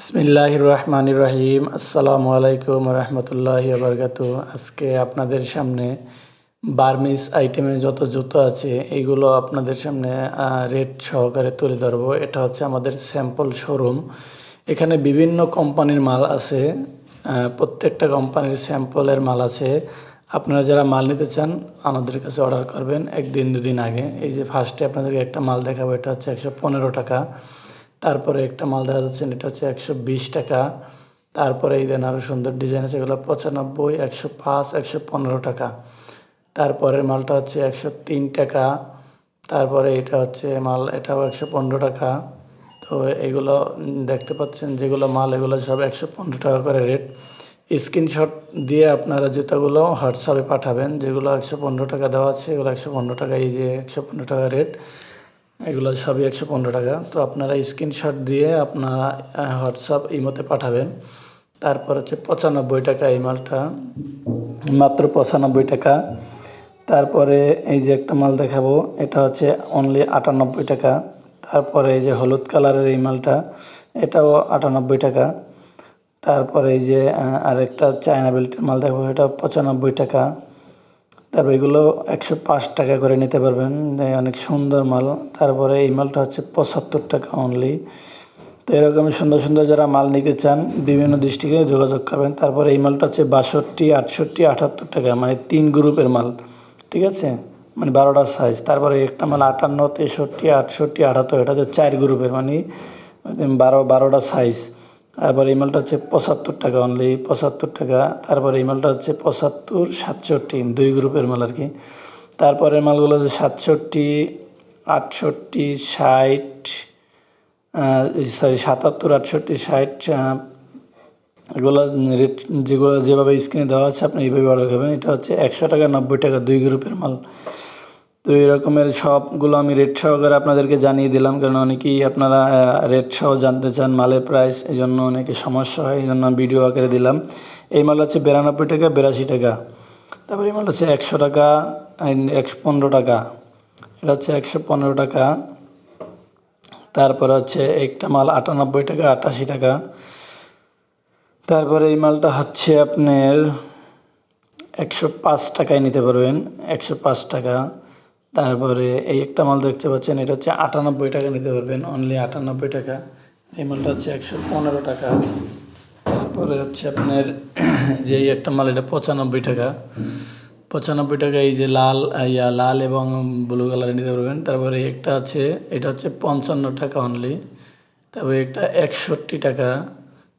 বিসমিল্লাহ রহমান রহিম আসসালামু আলাইকুম রহমতুল্লাহ বরকাত আজকে আপনাদের সামনে বার্মিস আইটেমের যত জুতো আছে, এগুলো আপনাদের সামনে রেট সহকারে তুলে ধরবো। এটা হচ্ছে আমাদের স্যাম্পল শোরুম। এখানে বিভিন্ন কোম্পানির মাল আছে প্রত্যেকটা কোম্পানির স্যাম্পলের মাল আছে। আপনারা যারা মাল নিতে চান, আমাদের কাছে অর্ডার করবেন একদিন দুদিন আগে। এই যে ফার্স্টে আপনাদেরকে একটা মাল দেখাবো, এটা হচ্ছে একশো পনেরো টাকা। তারপরে একটা মাল দেখা যাচ্ছে, এটা হচ্ছে একশো বিশ টাকা। তারপরে এই দেন আরও সুন্দর ডিজাইন আছে, এগুলো পঁচানব্বই, একশো পাঁচ, একশো পনেরো টাকা। তারপরের মালটা হচ্ছে একশো তিন টাকা। তারপরে এটা হচ্ছে মাল, এটাও একশো পনেরো টাকা। তো এগুলো দেখতে পাচ্ছেন, যেগুলো মাল, এগুলো সব একশো পনেরো টাকা করে রেট স্ক্রিনশট দিয়ে আপনারা জুতাগুলো হোয়াটসঅ্যাপে পাঠাবেন, যেগুলো একশো পনেরো টাকা দেওয়া আছে, এগুলো একশো পনেরো টাকা, এই যে একশো পনেরো টাকা রেট এগুলো সবই একশো পনেরো টাকা। তো আপনারা স্ক্রিনশট দিয়ে আপনারা হোয়াটসঅ্যাপ ইমোতে পাঠাবেন। তারপর হচ্ছে পঁচানব্বই টাকা এই মালটা। মাত্র পঁচানব্বই টাকা। তারপরে এই যে একটা মাল দেখাবো, এটা হচ্ছে অনলি আটানব্বই টাকা। তারপরে এই যে হলুদ কালারের এই মালটা, এটাও আটানব্বই টাকা। তারপরে এই যে আরেকটা চায়না বেল্টের মাল দেখাবো এটা পঁচানব্বই টাকা। তারপর এগুলো একশো পাঁচ টাকা করে নিতে পারবেন। অনেক সুন্দর মাল। তারপরে এই মালটা হচ্ছে পঁচাত্তর টাকা অনলি তো এরকম সুন্দর সুন্দর যারা মাল নিতে চান, বিভিন্ন ডিস্ট্রিক্টে যোগাযোগ করবেন। তারপরে এই মালটা হচ্ছে বাষট্টি, আটষট্টি, আটাত্তর টাকা মানে তিন গ্রুপের মাল। ঠিক আছে? মানে বারোটা সাইজ তারপরে একটা মাল আটান্ন, তেষট্টি, আটষট্টি, আটাত্তর, এটা হচ্ছে চার গ্রুপের মানে বারো, বারোটা সাইজ তারপর এই মালটা হচ্ছে পঁচাত্তর টাকা অনলি পঁচাত্তর টাকা। তারপরে এই মালটা হচ্ছে পঁচাত্তর, সাতষট্টি, দুই গ্রুপের মাল আর কি। তারপরের মালগুলো হচ্ছে সাতষট্টি, আটষট্টি, ষাট সরি সাতাত্তর, আটষট্টি, ষাট এগুলো রেট যেগুলো যেভাবে স্ক্রিনে দেওয়া আছে, আপনি এইভাবে অর্ডার করবেন। এটা হচ্ছে একশো টাকা নব্বই টাকা দুই গ্রুপের মাল তো এই রকমের সবগুলো আমি রেট সহকারে আপনাদেরকে জানিয়ে দিলাম, কারণ অনেকেই আপনারা রেট সহ জানতে চান মালের প্রাইস এই জন্য অনেকে সমস্যা হয় এই জন্য ভিডিও আকারে দিলাম। এই মাল হচ্ছে বিরানব্বই টাকা, বিরাশি টাকা। তারপরে এই মাল হচ্ছে একশো টাকা একশো পনেরো টাকা। এটা হচ্ছে একশো পনেরো টাকা। তারপরে হচ্ছে একটা মাল আটানব্বই টাকা, আটাশি টাকা। তারপরে এই মালটা হচ্ছে আপনার একশো পাঁচ টাকায় নিতে পারবেন, একশো পাঁচ টাকা। তারপরে এই একটা মাল দেখতে পাচ্ছেন, এটা হচ্ছে আটানব্বই টাকা নিতে পারবেন অনলি আটানব্বই টাকা। এই মালটা হচ্ছে একশো পনেরো টাকা। তারপরে হচ্ছে আপনার যে একটা মাল, এটা পঁচানব্বই টাকা। পঁচানব্বই টাকা এই যে লাল, ইয়া, লাল এবং ব্লু কালারে নিতে পারবেন। তারপরে একটা আছে, এটা হচ্ছে পঞ্চান্ন টাকা অনলি তারপরে একটা একষট্টি টাকা।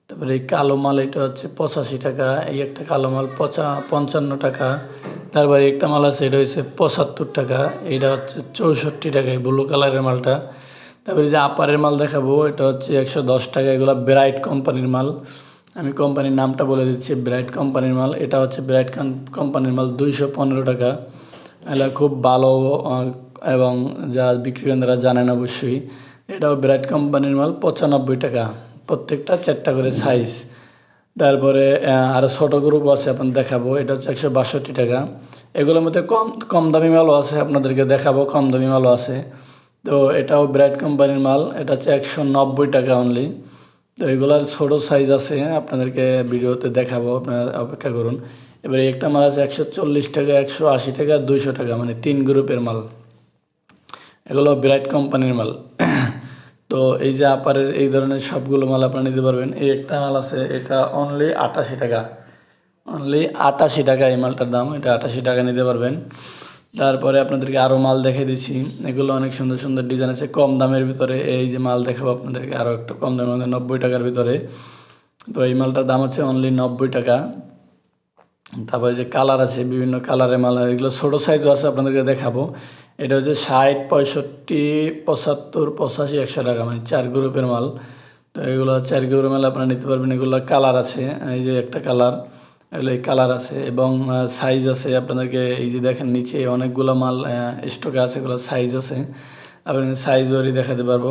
তারপরে এই কালো মাল, এটা হচ্ছে পঁচাশি টাকা। এই একটা কালো মাল পঁচা, পঞ্চান্ন টাকা। তারপরে একটা মাল আছে, এটা হচ্ছে পঁচাত্তর টাকা। এটা হচ্ছে চৌষট্টি টাকা এই ব্লু কালারের মালটা। তারপরে যে আপারের মাল দেখাবো, এটা হচ্ছে একশো দশ টাকা, এগুলো ব্রাইট কোম্পানির মাল। আমি কোম্পানির নামটা বলে দিচ্ছি ব্রাইট কোম্পানির মাল। এটা হচ্ছে ব্রাইট কোম্পানির মাল দুইশো পনেরো টাকা। এগুলো খুব ভালো এবং যা বিক্রি করেন তারা জানেন অবশ্যই। এটাও ব্রাইট কোম্পানির মাল পঁচানব্বই টাকা। প্রত্যেকটা চারটা করে সাইজ তারপরে আরও ছোটো গ্রুপ আছে আপনার দেখাবো, এটা হচ্ছে একশো বাষট্টি টাকা। এগুলোর মধ্যে কম কম দামি মালও আছে, আপনাদেরকে দেখাবো, কম দামি মালও আছে। তো এটাও ব্রাইট কোম্পানির মাল, এটা হচ্ছে একশো নব্বই টাকা অনলি তো এগুলার ছোটো সাইজ আছে, আপনাদেরকে ভিডিওতে দেখাবো, আপনারা অপেক্ষা করুন। এবারে একটা মাল আছে একশো চল্লিশ টাকা, একশো আশি টাকা, দুইশো টাকা মানে তিন গ্রুপের মাল। এগুলো ব্রাইট কোম্পানির মাল। তো এই যে আপারের এই ধরনের সবগুলো মাল আপনারা নিতে পারবেন। এই একটা মাল আছে, এটা অনলি আটাশি টাকা। অনলি আটাশি টাকা এই মালটার দাম, এটা আটাশি টাকা নিতে পারবেন। তারপরে আপনাদেরকে আরও মাল দেখে দিচ্ছি। এগুলো অনেক সুন্দর সুন্দর ডিজাইন আছে, কম দামের ভিতরে। এই যে মাল দেখাবো আপনাদেরকে আরও একটু কম দামের মধ্যে, নব্বই টাকার ভিতরে। তো এই মালটার দাম হচ্ছে অনলি নব্বই টাকা। তারপরে যে কালার আছে, বিভিন্ন কালারের মাল, এগুলো ছোটো সাইজও আছে আপনাদেরকে দেখাবো। এটা হচ্ছে ষাট, পঁয়ষট্টি, পঁচাত্তর, পঁচাশি, একশো টাকা মানে চার গ্রুপের মাল। তো এগুলো চার গ্রুপের মাল আপনারা নিতে পারবেন। এগুলো কালার আছে, এই যে একটা কালার এগুলো এই কালার আছে এবং সাইজ আছে আপনাদেরকে, এই যে দেখেন নিচে অনেকগুলো মাল স্টকে আছে, এগুলো সাইজ আছে। আপনি সাইজ ওরই দেখাতে পারব।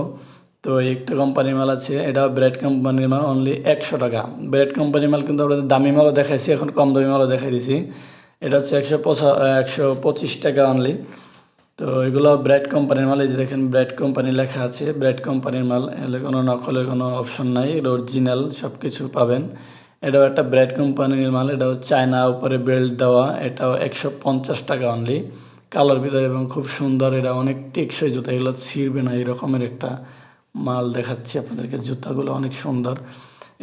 তো একটা কোম্পানির মাল আছে, এটা ব্রেড কোম্পানির মাল অনলি একশো টাকা। ব্রেড কোম্পানির মাল কিন্তু আপনাদের দামি মালও দেখাইছি, এখন কম দামি মালও দেখাই দিছি। এটা হচ্ছে একশো পঁচা, একশো পঁচিশ টাকা অনলি তো এগুলো ব্র্যাড কোম্পানির মাল, এই যে দেখেন ব্র্যাড কোম্পানি লেখা আছে ব্র্যাড কোম্পানির মাল। এগুলো কোনো নকলের কোনো অপশন নাই, এটা অরিজিনাল সব কিছু পাবেন। এটাও একটা ব্র্যাড কোম্পানির মাল, এটাও চায়না উপরে বেল্ট দেওয়া, এটাও একশো পঞ্চাশ টাকা অনলি কালোর ভিতরে এবং খুব সুন্দর, এটা অনেক টেকসই জুতা, এগুলো ছিঁড়বে না এরকমের একটা মাল দেখাচ্ছি আপনাদেরকে, জুতাগুলো অনেক সুন্দর।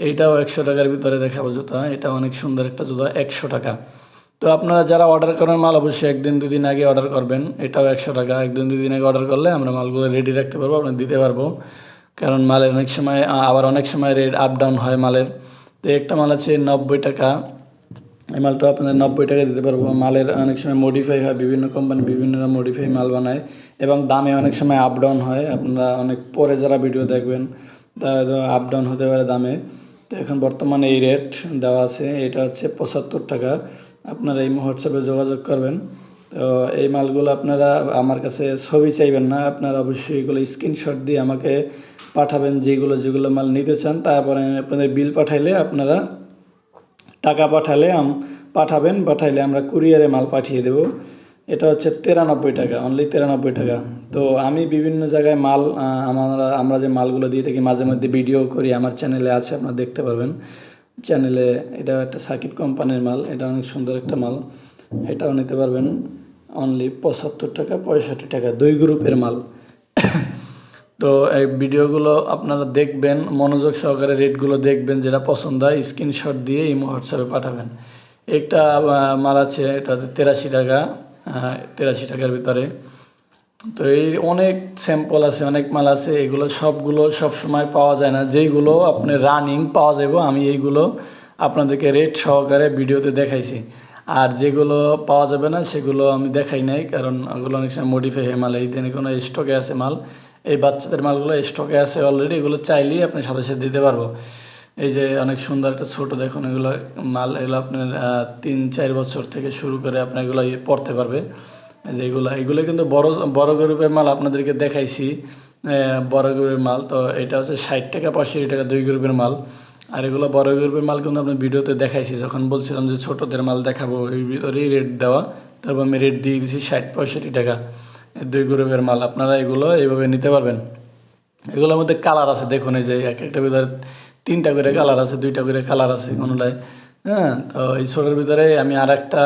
এইটাও একশো টাকার ভিতরে দেখাবো জুতা, এটা অনেক সুন্দর একটা জুতা, একশো টাকা। তো আপনারা যারা অর্ডার করেন মাল, অবশ্যই একদিন দুদিন আগে অর্ডার করবেন। এটাও একশো টাকা, একদিন দুদিন আগে অর্ডার করলে আমরা মালগুলো রেডি রাখতে পারব আপনার দিতে পারব। কারণ মালের অনেক সময়, আবার অনেক সময় রেট আপ ডাউন হয় মালের। তো একটা মাল আছে নব্বই টাকা এই মালটা আপনাদের নব্বই টাকা দিতে পারব। মালের অনেক সময় মডিফাই হয়, বিভিন্ন কোম্পানি বিভিন্ন মডিফাই মাল বানায় এবং দামে অনেক সময় আপ ডাউন হয়। আপনারা অনেক পরে যারা ভিডিও দেখবেন, তারা আপ ডাউন হতে পারে দামে। তো এখন বর্তমানে এই রেট দেওয়া আছে, এটা হচ্ছে পঁচাত্তর টাকা। আপনারা এই হোয়াটসঅ্যাপে যোগাযোগ করবেন। তো এই মালগুলো আপনারা আমার কাছে ছবি চাইবেন না, আপনারা অবশ্যই এগুলো স্ক্রিনশট দিয়ে আমাকে পাঠাবেন, যেগুলো যেগুলো মাল নিতে চান। তারপরে আপনাদের বিল পাঠাইলে আপনারা টাকা পাঠালে পাঠাবেন, পাঠাইলে আমরা কুরিয়ারে মাল পাঠিয়ে দেব। এটা হচ্ছে তিরানব্বই টাকা অনলি তিরানব্বই টাকা। তো আমি বিভিন্ন জায়গায় মাল আমরা আমরা যে মালগুলো দিয়ে থাকি, মাঝে মধ্যে ভিডিও করি, আমার চ্যানেলে আছে, আপনারা দেখতে পারবেন। চ্যানেলে এটা একটা সাকিব কোম্পানির মাল, এটা অনেক সুন্দর একটা মাল। এটাও নিতে পারবেন। অনলি পঁচাত্তর টাকা, পঁয়ষট্টি টাকা, দুই গ্রুপের মাল। তো এই ভিডিওগুলো আপনারা দেখবেন, মনোযোগ সহকারে রেটগুলো দেখবেন, যেটা পছন্দ হয় স্ক্রিনশট দিয়ে এই হোয়াটসঅ্যাপে পাঠাবেন। একটা মাল আছে, এটা হচ্ছে তেরাশি টাকা তেরাশি টাকার ভিতরে। তো এই অনেক স্যাম্পল আছে, অনেক মাল আছে, এগুলো সবগুলো সব সময় পাওয়া যায় না। যেইগুলো আপনি রানিং পাওয়া যাবে আমি এইগুলো আপনাদেরকে রেট সহকারে ভিডিওতে দেখাইছি। আর যেগুলো পাওয়া যাবে না, সেগুলো আমি দেখাই নাই, কারণ ওগুলো অনেক সময় মডিফাই হয়ে মাল, এই দিনে কোনো স্টকে আছে মাল। এই বাচ্চাদের মালগুলো স্টকে আছে অলরেডি এগুলো চাইলেই আপনি সাথে সাথে দিতে পারব। এই যে অনেক সুন্দর একটা ছোট দেখুন, এগুলো মাল, এগুলো আপনার তিন, চার বছর থেকে শুরু করে আপনি এগুলো ইয়ে পড়তে পারবে। যে এগুলো এগুলো কিন্তু বড় বড় গ্রুপের মাল আপনাদেরকে দেখাইছি। বড় গ্রুপের মাল, তো এটা হচ্ছে ষাট টাকা, পঁয়ষট্টি টাকা দুই গ্রুপের মাল। আর এগুলো বড় গ্রুপের মাল কিন্তু আপনার ভিডিওতে দেখাইছি, যখন বলছিলাম যে ছোটদের মাল দেখাবো, এই ভিতরেই রেট দেওয়া, তারপর আমি রেট দিয়ে দিয়েছি ষাট, পঁয়ষট্টি টাকা। দুই গ্রুপের মাল, আপনারা এগুলো এইভাবে নিতে পারবেন। এগুলোর মধ্যে কালার আছে, দেখুন এই যে এক একটা ভিতরে তিনটা করে কালার আছে, দুইটা করে কালার আছে কোনোটায়। হ্যাঁ তো এই ছোটোর ভিতরে আমি আর একটা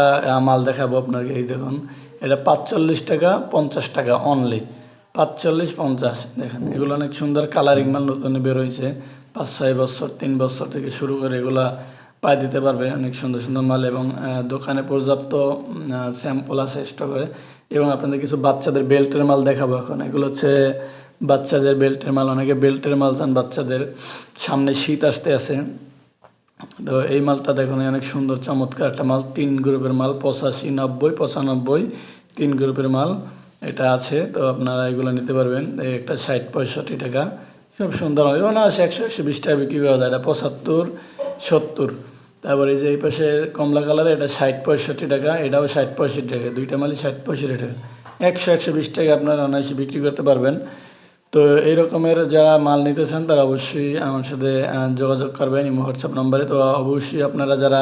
মাল দেখাবো আপনাকে, এই দেখুন। এটা পাঁচচল্লিশ টাকা পঞ্চাশ টাকা অনলি পাঁচচল্লিশ পঞ্চাশ, দেখেন। এগুলো অনেক সুন্দর কালারিং মাল নতুন বের হয়েছে। পাঁচ, ছয় বছর, তিন বছর থেকে শুরু করে এগুলা পাই দিতে পারবে অনেক সুন্দর সুন্দর মাল এবং দোকানে পর্যাপ্ত স্যাম্পল আছে স্টকে এবং আপনাদের কিছু বাচ্চাদের বেল্টের মাল দেখাবো এখন। এগুলো হচ্ছে বাচ্চাদের বেল্টের মাল। অনেকে বেল্টের মাল চান, বাচ্চাদের সামনে শীত আসতে আছে। তো এই মালটা দেখুন অনেক সুন্দর, চমৎকার একটা মাল। তিন গ্রুপের মাল, পঁচাশি, নব্বই, পঁচানব্বই, তিন গ্রুপের মাল এটা আছে। তো আপনারা এগুলো নিতে পারবেন। একটা ষাট পঁয়ষট্টি টাকা। খুব সুন্দর হবে না একশো একশো বিশ টাকা বিক্রি করা যায়। এটা পঁচাত্তর সত্তর। তারপরে যে এই পাশে কমলা কালার, এটা ষাট পঁয়ষট্টি টাকা, এটাও ষাট পঁয়ষট্টি টাকা, দুইটা মালই ষাট পঁয়ষট্টি টাকা। একশো একশো বিশ টাকা আপনারা অনায়াসে বিক্রি করতে পারবেন। তো এই রকমের যারা মাল নিতে চান, তারা অবশ্যই আমার সাথে যোগাযোগ করবেন এই হোয়াটসঅ্যাপ নম্বরে। তো অবশ্যই আপনারা যারা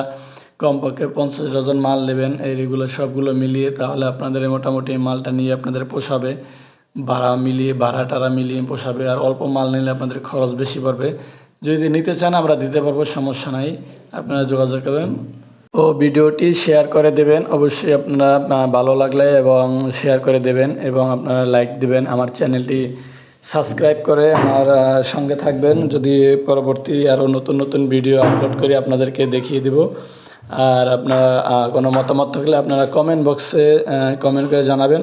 কমপক্ষে পঞ্চাশ ডজন মাল নেবেন এইগুলো সবগুলো মিলিয়ে, তাহলে আপনাদের মোটামুটি মালটা নিয়ে আপনাদের পোষাবে। ভাড়া মিলিয়ে, ভাড়া টাড়া মিলিয়ে পোষাবে, আর অল্প মাল নিলে আপনাদের খরচ বেশি পড়বে। যদি নিতে চান, আমরা দিতে পারব, সমস্যা নাই। আপনারা যোগাযোগ করবেন ও ভিডিওটি শেয়ার করে দেবেন। অবশ্যই আপনারা ভালো লাগলে এবং শেয়ার করে দেবেন এবং আপনারা লাইক দেবেন। আমার চ্যানেলটি সাবস্ক্রাইব করে আমার সঙ্গে থাকবেন। যদি পরবর্তী আরও নতুন নতুন ভিডিও আপলোড করে, আপনাদেরকে দেখিয়ে দেব। আর আপনারা কোনো মতামত থাকলে আপনারা কমেন্ট বক্সে কমেন্ট করে জানাবেন।